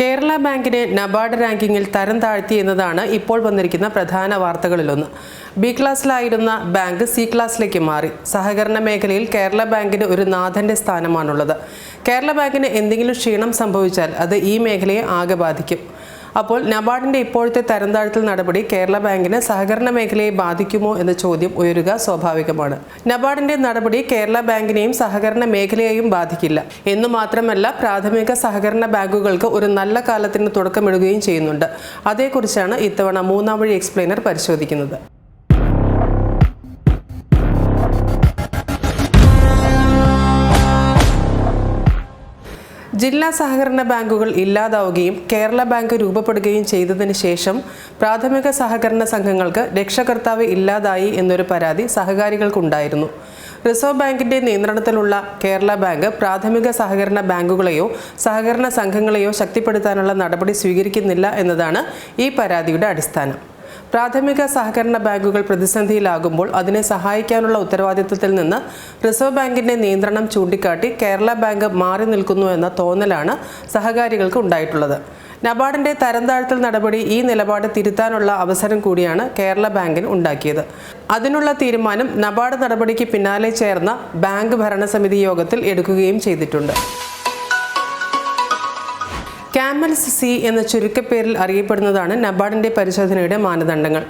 കേരള ബാങ്കിനെ നബാർഡ് റാങ്കിങ്ങിൽ തരം താഴ്ത്തി എന്നതാണ് ഇപ്പോൾ വന്നിരിക്കുന്ന പ്രധാന വാർത്തകളിലൊന്ന്. ബി ക്ലാസ്സിലായിരുന്ന ബാങ്ക് സി ക്ലാസ്സിലേക്ക് മാറി. സഹകരണ മേഖലയിൽ കേരള ബാങ്കിന് ഒരു നാഥന്റെ സ്ഥാനമാണുള്ളത്. കേരള ബാങ്കിന് എന്തെങ്കിലും ക്ഷീണം സംഭവിച്ചാൽ അത് ഈ മേഖലയെ ആകെ ബാധിക്കും. അപ്പോൾ നബാർഡിന്റെ ഇപ്പോഴത്തെ തരംതാഴ്ത്തൽ നടപടി കേരള ബാങ്കിന് സഹകരണ മേഖലയെ ബാധിക്കുമോ എന്ന ചോദ്യം ഉയരുക സ്വാഭാവികമാണ്. നബാർഡിന്റെ നടപടി കേരള ബാങ്കിനെയും സഹകരണ മേഖലയെയും ബാധിക്കില്ല. എന്നു മാത്രമല്ല പ്രാഥമിക സഹകരണ ബാങ്കുകൾക്ക് ഒരു നല്ല കാലത്തിന് തുടക്കമിടുകയും ചെയ്യുന്നുണ്ട്. അതേക്കുറിച്ചാണ് ഇത്തവണ മൂന്നാം വഴി എക്സ്പ്ലെയിനർ പരിശോധിക്കുന്നത്. ജില്ലാ സഹകരണ ബാങ്കുകൾ ഇല്ലാതാവുകയും കേരള ബാങ്ക് രൂപപ്പെടുകയും ചെയ്തതിന് ശേഷം പ്രാഥമിക സഹകരണ സംഘങ്ങൾക്ക് രക്ഷകർത്താവ് ഇല്ലാതായി എന്നൊരു പരാതി സഹകാരികൾക്കുണ്ടായിരുന്നു. റിസർവ് ബാങ്കിന്റെ നിയന്ത്രണത്തിലുള്ള കേരള ബാങ്ക് പ്രാഥമിക സഹകരണ ബാങ്കുകളെയോ സഹകരണ സംഘങ്ങളെയോ ശക്തിപ്പെടുത്താനുള്ള നടപടി സ്വീകരിക്കുന്നില്ല എന്നതാണ് ഈ പരാതിയുടെ അടിസ്ഥാനം. പ്രാഥമിക സഹകരണ ബാങ്കുകൾ പ്രതിസന്ധിയിലാകുമ്പോൾ അതിനെ സഹായിക്കാനുള്ള ഉത്തരവാദിത്തത്തിൽ നിന്ന് റിസർവ് ബാങ്കിന്റെ നിയന്ത്രണം ചൂണ്ടിക്കാട്ടി കേരള ബാങ്ക് മാറി നിൽക്കുന്നു എന്ന തോന്നലാണ് സഹകാരികൾക്ക് ഉണ്ടായിട്ടുള്ളത്. നബാർഡിന്റെ തരംതാഴ്ത്തൽ നടപടി ഈ നിലപാട് തിരുത്താനുള്ള അവസരം കൂടിയാണ് കേരള ബാങ്കിന് ഉണ്ടാക്കിയത്. അതിനുള്ള തീരുമാനം നബാർഡ് നടപടിക്ക് പിന്നാലെ ചേർന്ന ബാങ്ക് ഭരണസമിതി യോഗത്തിൽ എടുക്കുകയും ചെയ്തിട്ടുണ്ട്. ക്യാമൽസ് സി എന്ന ചുരുക്കപ്പേരിൽ അറിയപ്പെടുന്നതാണ് നബാർഡിന്റെ പരിശോധനയുടെ മാനദണ്ഡങ്ങൾ.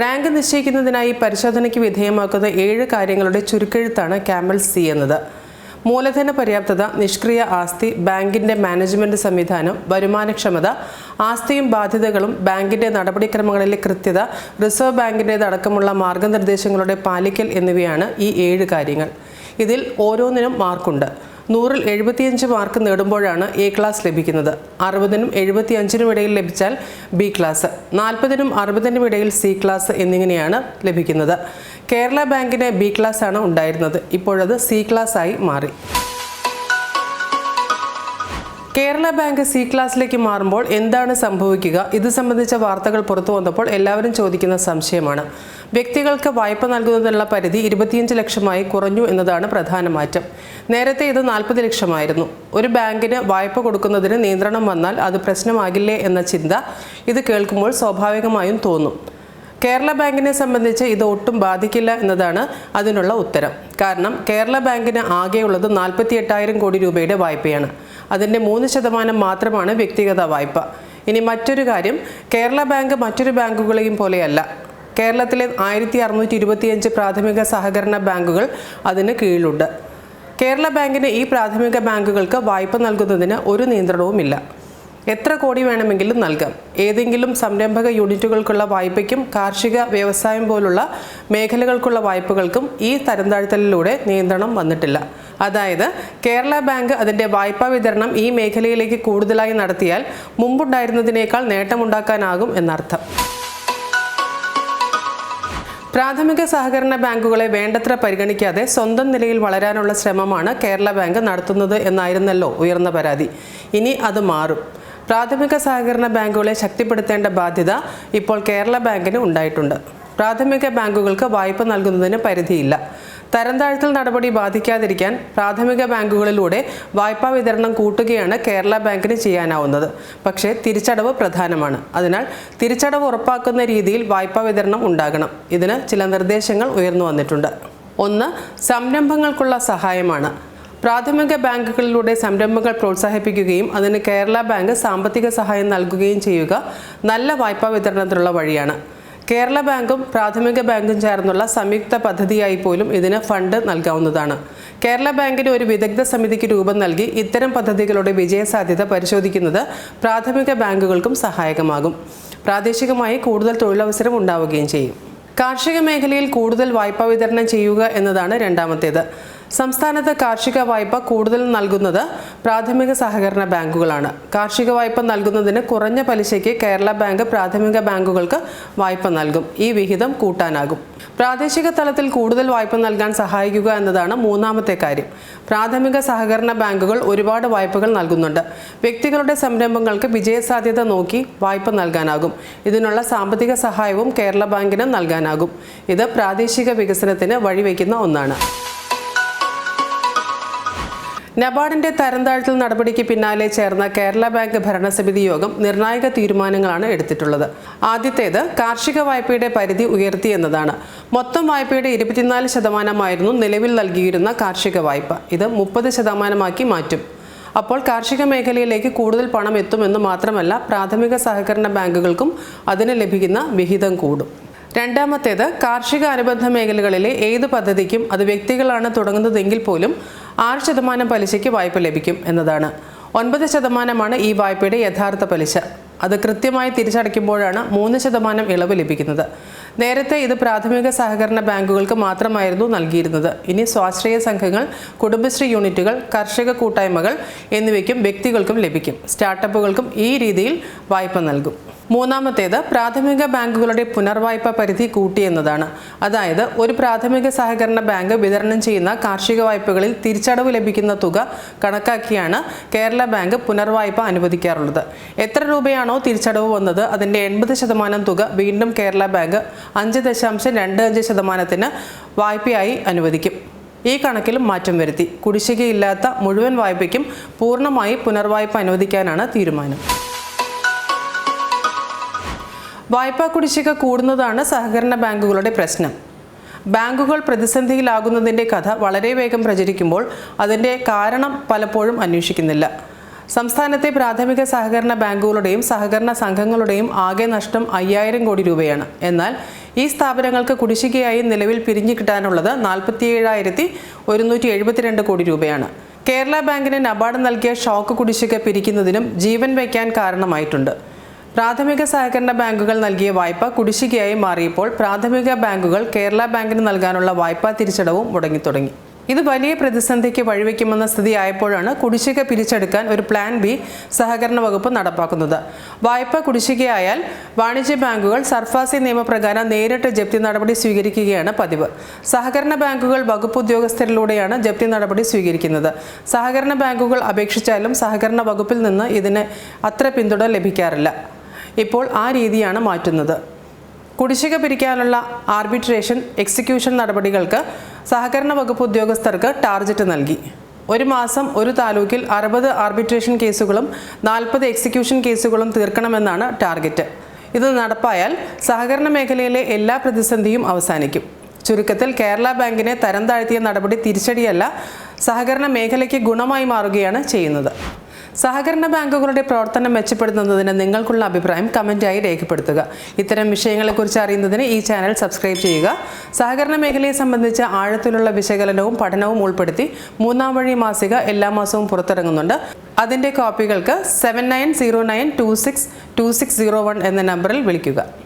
റാങ്ക് നിശ്ചയിക്കുന്നതിനായി പരിശോധനയ്ക്ക് വിധേയമാക്കുന്ന ഏഴ് കാര്യങ്ങളുടെ ചുരുക്കെഴുത്താണ് ക്യാമൽസ് സി എന്നത്. മൂലധന പര്യാപ്തത നിഷ്ക്രിയ ആസ്തി ബാങ്കിന്റെ മാനേജ്മെന്റ് സംവിധാനം വരുമാനക്ഷമത ആസ്തിയും ബാധ്യതകളും ബാങ്കിന്റെ നടപടിക്രമങ്ങളിലെ കൃത്യത റിസർവ് ബാങ്കിന്റെതടക്കമുള്ള മാർഗനിർദ്ദേശങ്ങളുടെ പാലിക്കൽ എന്നിവയാണ് ഈ ഏഴ് കാര്യങ്ങൾ. ഇതിൽ ഓരോന്നിനും മാർക്കുണ്ട്. നൂറിൽ എഴുപത്തിയഞ്ച് മാർക്ക് നേടുമ്പോഴാണ് എ ക്ലാസ് ലഭിക്കുന്നത്. അറുപതിനും എഴുപത്തിയഞ്ചിനും ഇടയിൽ ലഭിച്ചാൽ ബി ക്ലാസ്. നാൽപ്പതിനും അറുപതിനും ഇടയിൽ സി ക്ലാസ് എന്നിങ്ങനെയാണ് ലഭിക്കുന്നത്. കേരള ബാങ്കിന് ബി ക്ലാസ് ആണ് ഉണ്ടായിരുന്നത്. ഇപ്പോഴത് സി ക്ലാസ് ആയി മാറി. കേരള ബാങ്ക് സി ക്ലാസ്സിലേക്ക് മാറുമ്പോൾ എന്താണ് സംഭവിക്കുക? ഇത് സംബന്ധിച്ച വാർത്തകൾ പുറത്തു വന്നപ്പോൾ എല്ലാവരും ചോദിക്കുന്ന സംശയമാണ്. വ്യക്തികൾക്ക് വായ്പ നൽകുന്നതിനുള്ള പരിധി ഇരുപത്തിയഞ്ച് ലക്ഷമായി കുറഞ്ഞു എന്നതാണ് പ്രധാന മാറ്റം. നേരത്തെ ഇത് നാൽപ്പത് ലക്ഷമായിരുന്നു. ഒരു ബാങ്കിന് വായ്പ കൊടുക്കുന്നതിന് നിയന്ത്രണം വന്നാൽ അത് പ്രശ്നമാകില്ലേ എന്ന ചിന്ത ഇത് കേൾക്കുമ്പോൾ സ്വാഭാവികമായും തോന്നും. കേരള ബാങ്കിനെ സംബന്ധിച്ച് ഇത് ഒട്ടും ബാധിക്കില്ല എന്നതാണ് അതിനുള്ള ഉത്തരം. കാരണം കേരള ബാങ്കിന് ആകെയുള്ളത് നാൽപ്പത്തി എട്ടായിരം കോടി രൂപയുടെ വായ്പയാണ്. അതിന്റെ മൂന്ന് ശതമാനം മാത്രമാണ് വ്യക്തിഗത വായ്പ. ഇനി മറ്റൊരു കാര്യം കേരള ബാങ്ക് മറ്റൊരു ബാങ്കുകളെയും പോലെയല്ല. കേരളത്തിലെ ആയിരത്തി അറുന്നൂറ്റി ഇരുപത്തിയഞ്ച് പ്രാഥമിക സഹകരണ ബാങ്കുകൾ അതിന് കീഴിലുണ്ട്. കേരള ബാങ്കിന് ഈ പ്രാഥമിക ബാങ്കുകൾക്ക് വായ്പ നൽകുന്നതിന് ഒരു നിയന്ത്രണവുമില്ല. എത്ര കോടി വേണമെങ്കിലും നൽകാം. ഏതെങ്കിലും സംരംഭക യൂണിറ്റുകൾക്കുള്ള വായ്പയ്ക്കും കാർഷിക വ്യവസായം പോലുള്ള മേഖലകൾക്കുള്ള വായ്പകൾക്കും ഈ തരംതാഴ്ത്തലിലൂടെ നിയന്ത്രണം വന്നിട്ടില്ല. അതായത് കേരള ബാങ്ക് അതിന്റെ വായ്പാ വിതരണം ഈ മേഖലയിലേക്ക് കൂടുതലായി നടത്തിയാൽ മുമ്പുണ്ടായിരുന്നതിനേക്കാൾ നേട്ടമുണ്ടാക്കാനാകും എന്നർത്ഥം. പ്രാഥമിക സഹകരണ ബാങ്കുകളെ വേണ്ടത്ര പരിഗണിക്കാതെ സ്വന്തം നിലയിൽ വളരാനുള്ള ശ്രമമാണ് കേരള ബാങ്ക് നടത്തുന്നത് എന്നായിരുന്നല്ലോ ഉയർന്ന പരാതി. ഇനി അത് മാറും. പ്രാഥമിക സഹകരണ ബാങ്കുകളെ ശക്തിപ്പെടുത്തേണ്ട ബാധ്യത ഇപ്പോൾ കേരള ബാങ്കിന് ഉണ്ടായിട്ടുണ്ട്. പ്രാഥമിക ബാങ്കുകൾക്ക് വായ്പ നൽകുന്നതിന് പരിധിയില്ല. തരംതാഴ്ത്തൽ നടപടി ബാധിക്കാതിരിക്കാൻ പ്രാഥമിക ബാങ്കുകളിലൂടെ വായ്പാ വിതരണം കൂട്ടുകയാണ് കേരള ബാങ്കിന് ചെയ്യാനാവുന്നത്. പക്ഷേ തിരിച്ചടവ് പ്രധാനമാണ്. അതിനാൽ തിരിച്ചടവ് ഉറപ്പാക്കുന്ന രീതിയിൽ വായ്പാ വിതരണം ഉണ്ടാകണം. ഇതിന് ചില നിർദ്ദേശങ്ങൾ ഉയർന്നു വന്നിട്ടുണ്ട്. ഒന്ന് സംരംഭങ്ങൾക്കുള്ള സഹായമാണ്. പ്രാഥമിക ബാങ്കുകളിലൂടെ സംരംഭങ്ങൾ പ്രോത്സാഹിപ്പിക്കുകയും അതിന് കേരള ബാങ്ക് സാമ്പത്തിക സഹായം നൽകുകയും ചെയ്യുക നല്ല വായ്പാ വിതരണത്തിനുള്ള വഴിയാണ്. കേരള ബാങ്കും പ്രാഥമിക ബാങ്കും ചേർന്നുള്ള സംയുക്ത പദ്ധതിയായി പോലും ഇതിന് ഫണ്ട് നൽകാവുന്നതാണ്. കേരള ബാങ്കിന് ഒരു വിദഗ്ധ സമിതിക്ക് രൂപം നൽകി ഇത്തരം പദ്ധതികളുടെ വിജയസാധ്യത പരിശോധിക്കുന്നത് പ്രാഥമിക ബാങ്കുകൾക്കും സഹായകമാകും. പ്രാദേശികമായി കൂടുതൽ തൊഴിലവസരം ഉണ്ടാവുകയും ചെയ്യും. കാർഷിക മേഖലയിൽ കൂടുതൽ വായ്പാ വിതരണം ചെയ്യുക എന്നതാണ് രണ്ടാമത്തേത്. സംസ്ഥാനത്ത് കാർഷിക വായ്പ കൂടുതൽ നൽകുന്നത് പ്രാഥമിക സഹകരണ ബാങ്കുകളാണ്. കാർഷിക വായ്പ നൽകുന്നതിന് കുറഞ്ഞ പലിശയ്ക്ക് കേരള ബാങ്ക് പ്രാഥമിക ബാങ്കുകൾക്ക് വായ്പ നൽകും. ഈ വിഹിതം കൂട്ടാനാകും. പ്രാദേശിക തലത്തിൽ കൂടുതൽ വായ്പ നൽകാൻ സഹായിക്കുക എന്നതാണ് മൂന്നാമത്തെ കാര്യം. പ്രാഥമിക സഹകരണ ബാങ്കുകൾ ഒരുപാട് വായ്പകൾ നൽകുന്നുണ്ട്. വ്യക്തികളുടെ സംരംഭങ്ങൾക്ക് വിജയസാധ്യത നോക്കി വായ്പ നൽകാനാകും. ഇതിനുള്ള സാമ്പത്തിക സഹായവും കേരള ബാങ്കിന് നൽകാനാകും. ഇത് പ്രാദേശിക വികസനത്തിന് വഴിവെക്കുന്ന ഒന്നാണ്. നബാർഡിന്റെ തരംതാഴ്ത്തൽ നടപടിക്ക് പിന്നാലെ ചേർന്ന കേരള ബാങ്ക് ഭരണസമിതി യോഗം നിർണായക തീരുമാനങ്ങളാണ് എടുത്തിട്ടുള്ളത്. ആദ്യത്തേത് കാർഷിക വായ്പയുടെ പരിധി ഉയർത്തി എന്നതാണ് മൊത്തം വായ്പയുടെ ഇരുപത്തിനാല് ശതമാനമായിരുന്നു നിലവിൽ നൽകിയിരുന്ന കാർഷിക വായ്പ. ഇത് മുപ്പത് ശതമാനമാക്കി മാറ്റും. അപ്പോൾ കാർഷിക മേഖലയിലേക്ക് കൂടുതൽ പണം എത്തുമെന്ന് മാത്രമല്ല പ്രാഥമിക സഹകരണ ബാങ്കുകൾക്കും അതിന് ലഭിക്കുന്ന വിഹിതം കൂടും. രണ്ടാമത്തേത് കാർഷിക അനുബന്ധ മേഖലകളിലെ ഏത് പദ്ധതിക്കും അത് വ്യക്തികളാണ് തുടങ്ങുന്നതെങ്കിൽ പോലും ആറ് ശതമാനം പലിശയ്ക്ക് വായ്പ ലഭിക്കും എന്നതാണ്. ഒൻപത് ശതമാനമാണ് ഈ വായ്പയുടെ യഥാർത്ഥ പലിശ. അത് കൃത്യമായി തിരിച്ചടയ്ക്കുമ്പോഴാണ് മൂന്ന് ശതമാനം ഇളവ് ലഭിക്കുന്നത്. നേരത്തെ ഇത് പ്രാഥമിക സഹകരണ ബാങ്കുകൾക്ക് മാത്രമായിരുന്നു നൽകിയിരുന്നത്. ഇനി സ്വാശ്രയ സംഘങ്ങൾ കുടുംബശ്രീ യൂണിറ്റുകൾ കർഷക കൂട്ടായ്മകൾ എന്നിവയ്ക്കും വ്യക്തികൾക്കും ലഭിക്കും. സ്റ്റാർട്ടപ്പുകൾക്കും ഈ രീതിയിൽ വായ്പ നൽകും. മൂന്നാമത്തേത് പ്രാഥമിക ബാങ്കുകളുടെ പുനർവായ്പ പരിധി കൂട്ടിയെന്നതാണ്. അതായത് ഒരു പ്രാഥമിക സഹകരണ ബാങ്ക് വിതരണം ചെയ്യുന്ന കാർഷിക വായ്പകളിൽ തിരിച്ചടവ് ലഭിക്കുന്ന തുക കണക്കാക്കിയാണ് കേരള ബാങ്ക് പുനർവായ്പ അനുവദിക്കാറുള്ളത്. എത്ര രൂപയാണോ തിരിച്ചടവ് വന്നത് അതിന്റെ എൺപത് ശതമാനം തുക വീണ്ടും കേരള ബാങ്ക് അഞ്ച് ദശാംശം രണ്ട് അഞ്ച് ശതമാനത്തിന് വായ്പയായി അനുവദിക്കും. ഈ കണക്കിലും മാറ്റം വരുത്തി. കുടിശ്ശികയില്ലാത്ത മുഴുവൻ വായ്പയ്ക്കും പൂർണമായി പുനർവായ്പ അനുവദിക്കാനാണ് തീരുമാനം. വായ്പാ കുടിശ്ശിക കൂടുന്നതാണ് സഹകരണ ബാങ്കുകളുടെ പ്രശ്നം. ബാങ്കുകൾ പ്രതിസന്ധിയിലാകുന്നതിന്റെ കഥ വളരെ വേഗം പ്രചരിക്കുമ്പോൾ അതിന്റെ കാരണം പലപ്പോഴും അന്വേഷിക്കുന്നില്ല. സംസ്ഥാനത്തെ പ്രാഥമിക സഹകരണ ബാങ്കുകളുടെയും സഹകരണ സംഘങ്ങളുടെയും ആകെ നഷ്ടം അയ്യായിരം കോടി രൂപയാണ്. എന്നാൽ ഈ സ്ഥാപനങ്ങൾക്ക് കുടിശ്ശികയായി നിലവിൽ പിരിഞ്ഞു കിട്ടാനുള്ളത് നാൽപ്പത്തിയേഴായിരത്തി ഒരുന്നൂറ്റി എഴുപത്തിരണ്ട് കോടി രൂപയാണ്. കേരള ബാങ്കിന് നബാർഡ് നൽകിയ ഷോക്ക് കുടിശ്ശിക പിരിക്കുന്നതിനും ജീവൻ വയ്ക്കാൻ കാരണമായിട്ടുണ്ട്. പ്രാഥമിക സഹകരണ ബാങ്കുകൾ നൽകിയ വായ്പ കുടിശ്ശികയായി മാറിയപ്പോൾ പ്രാഥമിക ബാങ്കുകൾ കേരള ബാങ്കിന് നൽകാനുള്ള വായ്പാ തിരിച്ചടവും മുടങ്ങിത്തുടങ്ങി. ഇത് വലിയ പ്രതിസന്ധിക്ക് വഴിവെക്കുമെന്ന സ്ഥിതിയായപ്പോഴാണ് കുടിശ്ശിക പിരിച്ചെടുക്കാൻ ഒരു പ്ലാൻ ബി സഹകരണ വകുപ്പ് നടപ്പാക്കുന്നത്. വായ്പ കുടിശ്ശികയായാൽ വാണിജ്യ ബാങ്കുകൾ സർഫാസി നിയമപ്രകാരം നേരിട്ട് ജപ്തി നടപടി സ്വീകരിക്കുകയാണ് പതിവ്. സഹകരണ ബാങ്കുകൾ വകുപ്പ് ഉദ്യോഗസ്ഥരിലൂടെയാണ് ജപ്തി നടപടി സ്വീകരിക്കുന്നത്. സഹകരണ ബാങ്കുകൾ അപേക്ഷിച്ചാലും സഹകരണ വകുപ്പിൽ നിന്ന് ഇതിന് അത്ര പിന്തുണ ലഭിക്കാറില്ല. ഇപ്പോൾ ആ രീതിയാണ് മാറ്റുന്നത്. കുടിശ്ശിക പിരിക്കാനുള്ള ആർബിട്രേഷൻ എക്സിക്യൂഷൻ നടപടികൾക്ക് സഹകരണ വകുപ്പ് ഉദ്യോഗസ്ഥർക്ക് ടാർജറ്റ് നൽകി. ഒരു മാസം ഒരു താലൂക്കിൽ അറുപത് ആർബിട്രേഷൻ കേസുകളും നാൽപ്പത് എക്സിക്യൂഷൻ കേസുകളും തീർക്കണമെന്നാണ് ടാർഗറ്റ്. ഇത് നടപ്പായാൽ സഹകരണ മേഖലയിലെ എല്ലാ പ്രതിസന്ധിയും അവസാനിക്കും. ചുരുക്കത്തിൽ കേരള ബാങ്കിനെ തരം താഴ്ത്തിയ നടപടി തിരിച്ചടിയല്ല സഹകരണ മേഖലയ്ക്ക് ഗുണമായി മാറുകയാണ് ചെയ്യുന്നത്. സഹകരണ ബാങ്കുകളുടെ പ്രവർത്തനം മെച്ചപ്പെടുത്തുന്നതിന് നിങ്ങൾക്കുള്ള അഭിപ്രായം കമന്റായി രേഖപ്പെടുത്തുക. ഇത്തരം വിഷയങ്ങളെക്കുറിച്ച് അറിയുന്നതിന് ഈ ചാനൽ സബ്സ്ക്രൈബ് ചെയ്യുക. സഹകരണ മേഖലയെ സംബന്ധിച്ച ആഴത്തിലുള്ള വിശകലനവും പഠനവും ഉൾപ്പെടുത്തി മൂന്നാം വഴി മാസിക എല്ലാ മാസവും പുറത്തിറങ്ങുന്നുണ്ട്. അതിന്റെ കോപ്പികൾക്ക് seven nine zero nine two six two six zero one എന്ന നമ്പറിൽ വിളിക്കുക.